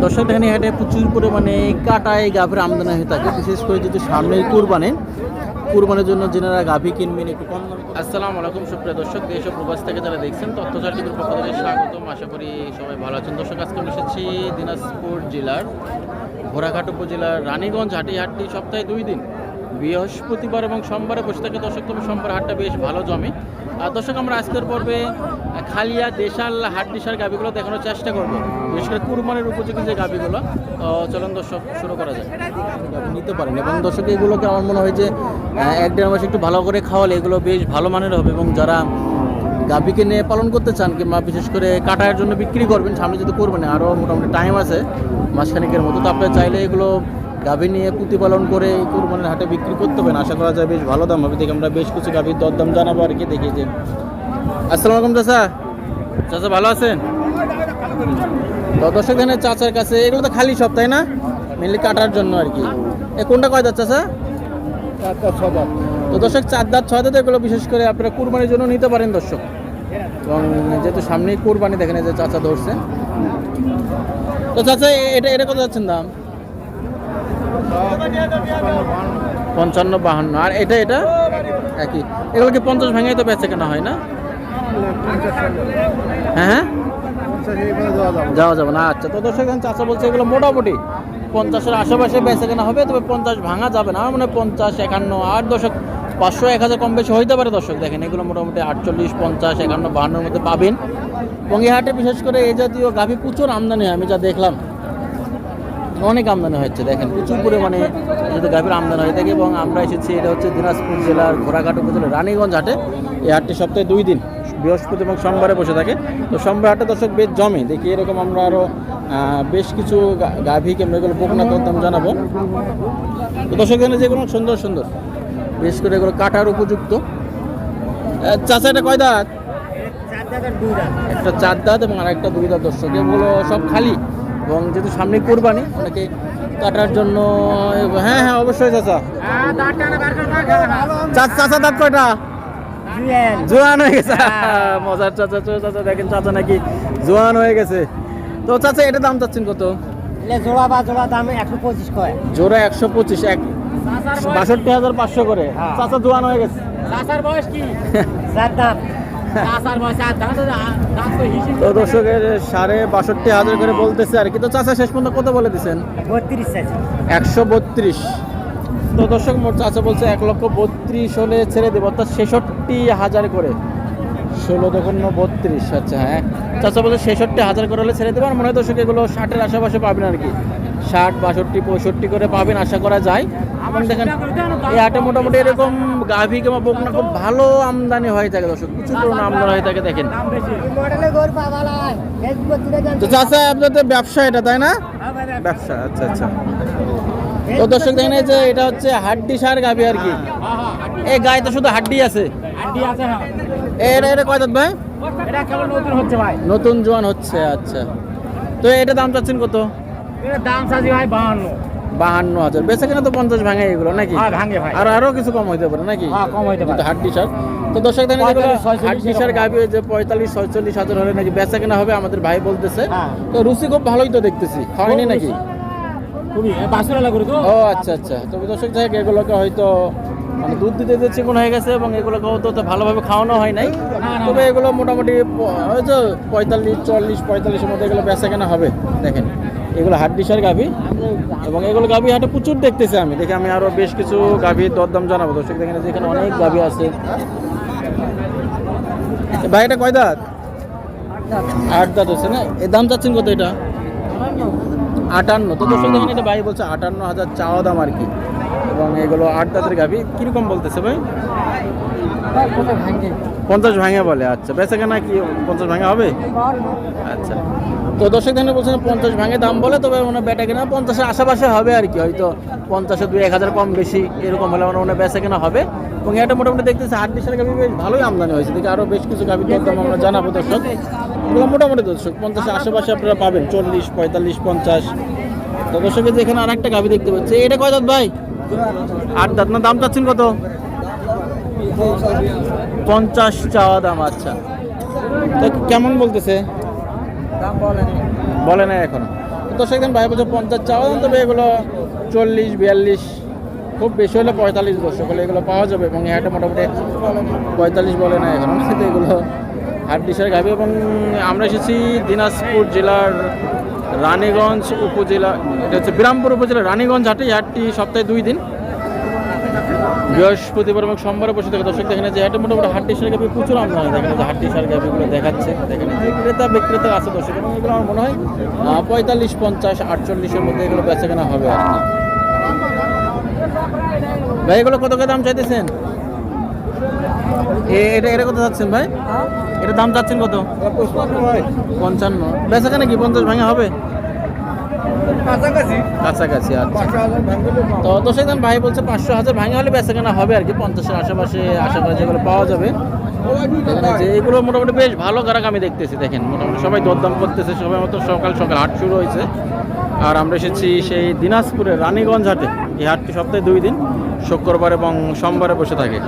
দর্শক এখানে হাটে প্রচুর পরিমাণে কাটায় গাভীর আমদানি হয়ে থাকে। বিশেষ করে যদি সামনে কুরবানি, কুরবানের জন্য যেনারা গাভী কিনবেন, একটু কম আসসালামু আলাইকুম সুপ্রিয় দর্শক, দেশ প্রবাস থেকে যারা দেখছেন তথ্যচার টিভির পক্ষ থেকে স্বাগতম। আশা করি সবাই ভালো আছেন। দর্শক, আজকে আমি এসেছি দিনাজপুর জেলার ঘোড়াঘাট উপজেলার রানীগঞ্জ হাটি হাটটি সপ্তাহে দুই দিন। বৃহস্পতিবার এবং সোমবারে বসে থাকে দর্শক, তবে সোমবার হাটটা বেশ ভালো জমে। আর দর্শক, আমরা আজকের পর্বে খালিয়া, দেশাল হাট ডিসার গাভিগুলো দেখানোর চেষ্টা করব। বিশেষ করে কুরবানের উপযোগী যে গাভিগুলো চলন চলুন দর্শক, শুরু করা যায় নিতে পারেন। এবং দর্শক, এগুলোকে আমার মনে হয় যে এক দেড় মাস একটু ভালো করে খাওয়ালে এগুলো বেশ ভালো মানের হবে এবং যারা গাভীকে নিয়ে পালন করতে চান কিংবা বিশেষ করে কাটার জন্য বিক্রি করবেন, সামনে যদি করবেন আরও মোটামুটি টাইম আছে, মাসখানিকের মতো, তো আপনারা চাইলে এগুলো গাভী নিয়ে প্রতিপালন করে কুরবানির হাটে বিক্রি করতে পারেন আশা করা যায় বেশ ভালো দাম হবে। দেখে আমরা বেশ কিছু গাভীর দরদাম জানাব আর কি দেখি যে। আসসালামু আলাইকুম চাচা। চাচা ভালো আছেন? দর্শক এখানে চাচার কাছে এগুলো তো খালি সব তাই না? মেনলি কাটার জন্য আর কি। এ কোনটা কয় দাঁত চাচা? তো দর্শক চার দাঁত ছয় দাঁত এগুলো বিশেষ করে আপনারা কুরবানির জন্য নিতে পারেন দর্শক। এবং যেহেতু সামনেই কুরবানি দেখেন এই যে চাচা ধরছে। তো চাচা এটা এটা কত যাচ্ছেন দাম? পঞ্চান্ন বাহান্ন। আর এটা এটা? একই। এগুলো কি পঞ্চাশ ভেঙে তো বেচে কেনা হয় না? হ্যাঁ হ্যাঁ? যাওয়া যাবে না। আচ্ছা তো দর্শক চাচা বলছে এগুলো মোটামুটি পঞ্চাশের আশেপাশে বেচে কেনা হবে, তবে পঞ্চাশ ভাঙা যাবে না। মানে পঞ্চাশ, একান্ন আট দশক পাঁচশো, এক হাজার কম বেশি হইতে পারে দর্শক। দেখেন, এগুলো মোটামুটি আটচল্লিশ, পঞ্চাশ, একান্ন, বাহান্নর মধ্যে পাবেন। এবং এই হাটে বিশেষ করে এই জাতীয় গাভী প্রচুর আমদানি আমি যা দেখলাম। অনেক আমদানি হচ্ছে দেখেন প্রচুর পরিমাণে যাতে গাভীর আমদানি হয়ে থাকে এবং আমরা এসেছি এটা হচ্ছে দিনাজপুর জেলার ঘোড়াঘাট উপজেলার রানীগঞ্জ হাটে। এই হাটটি সপ্তাহে দুই দিন বৃহস্পতি এবং সোমবারে বসে থাকে। তো সোমবার হাটে দর্শক বেশ জমে দেখি এরকম আমরা আরও বেশ কিছু গাভী কিংবা এগুলো বকনা দাম জানাব। তো দর্শক এখানে যেগুলো সুন্দর সুন্দর বিশেষ করে এগুলো কাটার উপযুক্ত। চাচা এটা কয় দাঁত। একটা চার দাঁত এবং আরেকটা দুই দাঁত দর্শক এগুলো সব খালি। এবং যেহেতু সামনে কোরবানি অনেকে কাটার জন্য হ্যাঁ হ্যাঁ অবশ্যই চাচা। চাচা দাঁত কয়টা? জোয়ান। হয়ে গেছে। মজার চাচা চাচা দেখেন চাচা নাকি জোয়ান হয়ে গেছে। তো চাচা এটা দাম চাচ্ছেন কত? জোড়া বা জোড়া দাম একশো পঁচিশ কয়। জোড়া একশো পঁচিশ এক বাষট্টি হাজার পাঁচশো করে। হ্যাঁ। চাচা জোয়ান হয়ে গেছে। চাষার বয়স কি? চার দাম তো দর্শকের সাড়ে বাষট্টি হাজার করে বলতেছে আর কি। তো চাচা শেষ পর্যন্ত কত বলে চাইছে একশো বত্রিশ। তো দর্শক মোট চাচা বলছে এক লক্ষ বত্রিশ হলে ছেড়ে দেবো অর্থাৎ ছেষট্টি হাজার করে। ষোলো দোকান বত্রিশ আচ্ছা হ্যাঁ। চাচা বলছে ছেষট্টি হাজার করে হলে ছেড়ে দেবো আর মনে হয় দর্শক এগুলো ষাটের আশেপাশে পাবেন আর কি। ষাট বাষট্টি পঁয়ষট্টি করে পাবেন আশা করা যায়। এবং দেখেন এই হাটে মোটামুটি এরকম গাভী কিংবা বকনা খুব ভালো আমদানি হয়ে থাকে দর্শক। প্রচুর পরিমাণে আমদানি হয়ে থাকে দেখেন। মডেলে গরু পাওয়া যায়। ফেসবুক তুলে দেন তো চাচা আপনাদের ব্যবসা এটা তাই না? ব্যবসা। আচ্ছা আচ্ছা। তো দর্শক দেখেন এই যে এটা হচ্ছে হাড্ডি সার গাভি আর কি। এই গায়ে তো শুধু হাড্ডি আছে। হ্যাঁ। এটা এটা কয় দাঁত ভাই? নতুন হচ্ছে ভাই। নতুন জোয়ান হচ্ছে আচ্ছা। তো এটা দাম চাচ্ছেন কত? দাম সাজি ভাই বাহান্ন। বাহান্ন হাজার। বেচে কিনা তো পঞ্চাশ ভাঙে এগুলো নাকি? হ্যাঁ ভাঙে ভাই। আর আরও কিছু কম হইতে পারে নাকি? হ্যাঁ, কম হইতে পারে। কিন্তু হাড্ডি সার। তো দর্শক দেখেন যেগুলো 45, 46 হাড্ডি সার গাভি যে পঁয়তাল্লিশ ছয়চল্লিশ হাজার হলে নাকি বেচা কেনা হবে আমাদের ভাই বলতেছে। হ্যাঁ। তো রুচি খুব ভালোই তো দেখতেছি। খাওয়াইনি নাকি? তো। ও আচ্ছা আচ্ছা। তবে দর্শক যাই এগুলোকে হয়তো মানে দুধ দিতে দিতে চিকন হয়ে গেছে এবং এগুলোকেও তো তো ভালোভাবে খাওয়ানো হয় নাই। তবে এগুলো মোটামুটি প- হয়তো পঁয়তাল্লিশ চল্লিশ পঁয়তাল্লিশের মধ্যে এগুলো বেচা কেনা হবে দেখেন। এগুলো হাট ডিসার গাভি। এবং এগুলো গাভী হাটে প্রচুর দেখতেছি আমি। দেখে আমি আরও বেশ কিছু গাভি দরদাম জানাব। দর্শক দেখেন যেখানে অনেক গাভী আছে। ভাই, এটা কয় দাঁত? আট দাঁত হচ্ছে না? এর দাম চাচ্ছেন কত এটা? আটান্ন। তো দর্শক দেখেন, এটা ভাই বলছে আটান্ন হাজার চাওয়া দাম আর কি। এবং এগুলো আট দাঁতের গাভী। কীরকম বলতেছে ভাই? পঞ্চাশ ভাঙে বলে আচ্ছা। বেচা কেনা কি পঞ্চাশ ভাঙে হবে? আচ্ছা। তো দর্শক দেখেন বলছেন পঞ্চাশ ভাঙে দাম বলে, তবে মানে বেটা কেনা পঞ্চাশের আশেপাশে হবে আর কি। হয়তো পঞ্চাশে দুই এক হাজার কম বেশি এরকম হলে মানে মনে বেচা কেনা হবে। এবং এটা মোটামুটি দেখতেছি আট বিশের গাভি বেশ ভালোই আমদানি হয়েছে। দেখি আরও বেশ কিছু গাভি দাম আমরা জানাব দর্শক। মোটামুটি দর্শক, পঞ্চাশের আশেপাশে আপনারা পাবেন চল্লিশ, পঁয়তাল্লিশ, পঞ্চাশ। তো দর্শকের যেখানে আর একটা গাভি দেখতে পাচ্ছি। এটা কয় দাঁত ভাই? আট দাঁত। না, দাম চাচ্ছেন কত? পঞ্চাশ চাওয়া দাম আচ্ছা। তো কেমন বলতেছে? বলে না এখন। দর্শক দিন ভাই বলছে পঞ্চাশ চাওয়া দাম তবে এগুলো চল্লিশ বিয়াল্লিশ খুব বেশি হলে পঁয়তাল্লিশ দর্শক হলে এগুলো পাওয়া যাবে এবং এটা মোটামুটি পঁয়তাল্লিশ বলে না এখন। কিন্তু এগুলো হাট ডিসের গাবি এবং আমরা এসেছি দিনাজপুর জেলার রানীগঞ্জ উপজেলা এটা হচ্ছে বিরামপুর উপজেলার রানীগঞ্জ হাটে। হাটটি সপ্তাহে দুই দিন বৃহস্পতিবার এবং সোমবারে বসে থাকে দর্শক দেখেন যে হাটে মোটামুটি হাটটি সার গাবি প্রচুর আমদানি দেখেন যে হাটটি সার গাবিগুলো দেখাচ্ছে। দেখেন যে ক্রেতা বিক্রেতা আছে দর্শক এবং এগুলো আমার মনে হয় পঁয়তাল্লিশ পঞ্চাশ আটচল্লিশের মধ্যে এগুলো বেচা কেনা হবে আর কি। ভাই এগুলো কত করে দাম চাইতেছেন? এ- এটা এটা কত যাচ্ছেন ভাই? এটা দাম চাচ্ছেন কত? পঞ্চান্ন। বেচা কেনা কি পঞ্চাশ ভাঙা হবে? কাছাকাছি? আচ্ছা। তো দর্শক দেন ভাই বলছে পাঁচশো হাজার ভাঙা হলে বেচা কেনা হবে আর কি পঞ্চাশের আশেপাশে আশা করা যেগুলো পাওয়া যাবে। যে এগুলো মোটামুটি বেশ ভালো গ্রাহক আমি দেখতেছি দেখেন মোটামুটি সবাই দরদাম করতেছে সবাই মতো সকাল সকাল হাট শুরু হয়েছে। আর আমরা এসেছি সেই দিনাজপুরের রানীগঞ্জ হাটে। এই হাটটি সপ্তাহে দুই দিন শুক্রবার এবং সোমবারে বসে থাকে।